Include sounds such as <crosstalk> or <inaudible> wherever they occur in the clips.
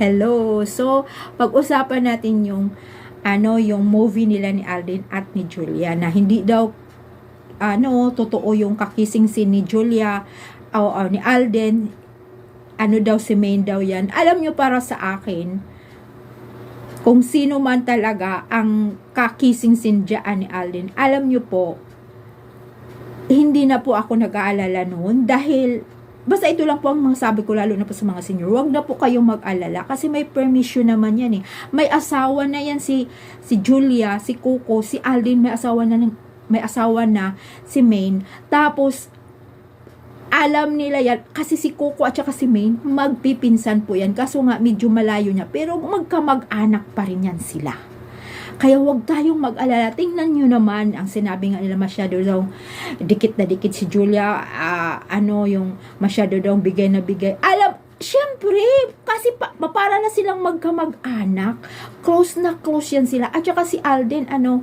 Hello. So, pag-usapan natin yung ano, yung movie nila ni Alden at ni Julia na hindi daw ano, totoo yung kakissing scene ni Julia o o ni Alden. Ano daw si Maine daw yan. Alam nyo para sa akin, kung sino man talaga ang kakissing scene ni Alden, alam nyo po, hindi na po ako nag-aalala noon dahil basta ito lang po ang mga sabi ko lalo na po sa mga senior. Huwag na po kayong mag-alala kasi may permission naman yan eh. May asawa na yan si si Julia si Coco si Alden may asawa na may asawa na si Maine. Tapos alam nila yan. Kasi si Coco at saka si Maine magpipinsan po yan. Kaso nga medyo malayo niya. Pero magkamag-anak pa rin yan sila kaya huwag tayong mag-alala. Tingnan nyo naman, ang sinabi nga nila masyado daw, dikit na dikit si Julia, ah, ano yung masyado daw bigay na bigay. Alam, syempre, kasi pa, para na silang magkamag-anak. Close na close yan sila. At saka si Alden, ano,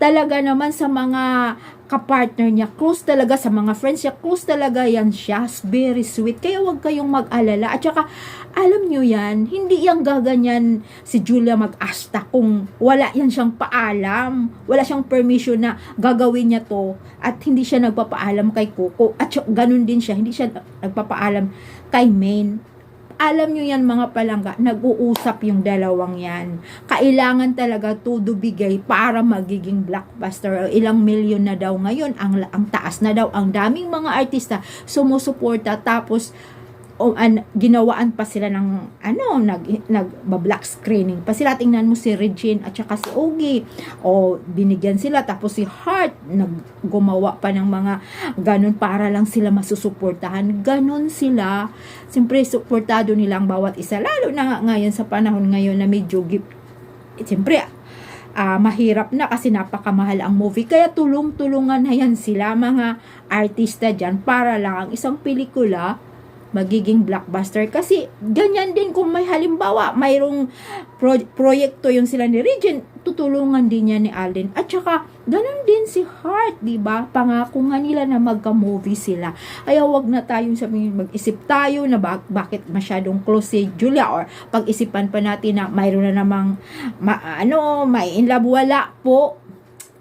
talaga naman sa mga kapartner niya, close talaga sa mga friends niya, close talaga yan siya, very sweet. Kaya huwag kayong mag-alala. At saka, alam nyo yan, hindi yan gaganyan si Julia mag-asta kung wala yan siyang paalam, wala siyang permission na gagawin niya to at hindi siya nagpapaalam kay Coco at sy- ganun din siya, hindi siya nagpapaalam kay Maine. Alam nyo yan mga palangga, nag-uusap yung dalawang yan. Kailangan talaga todo bigay para magiging blockbuster. Ilang milyon na daw ngayon, ang, ang taas na daw, ang daming mga artista sumusuporta tapos o an, ginawaan pa sila ng ano nag nag black screening pa sila. Tingnan mo si Regine at saka si Ogie. O binigyan sila. Tapos si Hart nag gumawa pa ng mga ganun para lang sila masusuportahan. Ganun sila. Siyempre suportado nila ang bawat isa. Lalo na nga ngayon sa panahon ngayon na medyo gip siyempre ah, mahirap na kasi napakamahal ang movie. Kaya tulong-tulungan na yan sila mga artista dyan para lang ang isang pelikula magiging blockbuster. Kasi ganyan din kung may halimbawa, mayroong pro- proyekto yung sila ni Regine, tutulungan din niya ni Alden. At saka, ganun din si Hart, di ba? Pangako nga nila na magka-movie sila. Kaya wag na tayong sabihin, mag-isip tayo na bak- bakit masyadong close si Julia or pag-isipan pa natin na mayroon na namang ma- ano, may in love, wala po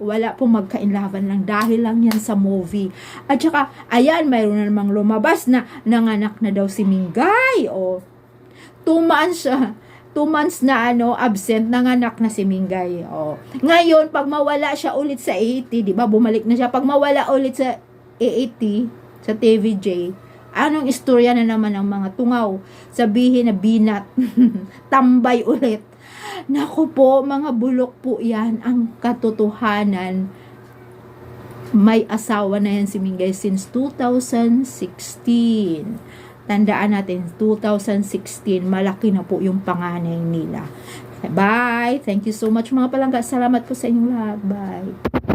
wala pong magkainlaban lang dahil lang yan sa movie. At saka, ayan, mayroon na namang lumabas na nanganak na daw si Mingay. O, two months siya. Two months na ano, absent, nanganak na si Mingay. O, ngayon, pag mawala siya ulit sa 80, di ba, bumalik na siya. Pag mawala ulit sa 80, sa TVJ, anong istorya na naman ng mga tungaw? Sabihin na binat, <laughs> tambay ulit. Nako po, mga bulok po yan ang katotohanan. May asawa na yan si Mingay since 2016. Tandaan natin, 2016, malaki na po yung panganay nila. Bye! Thank you so much mga palangga. Salamat po sa inyong lahat. Bye!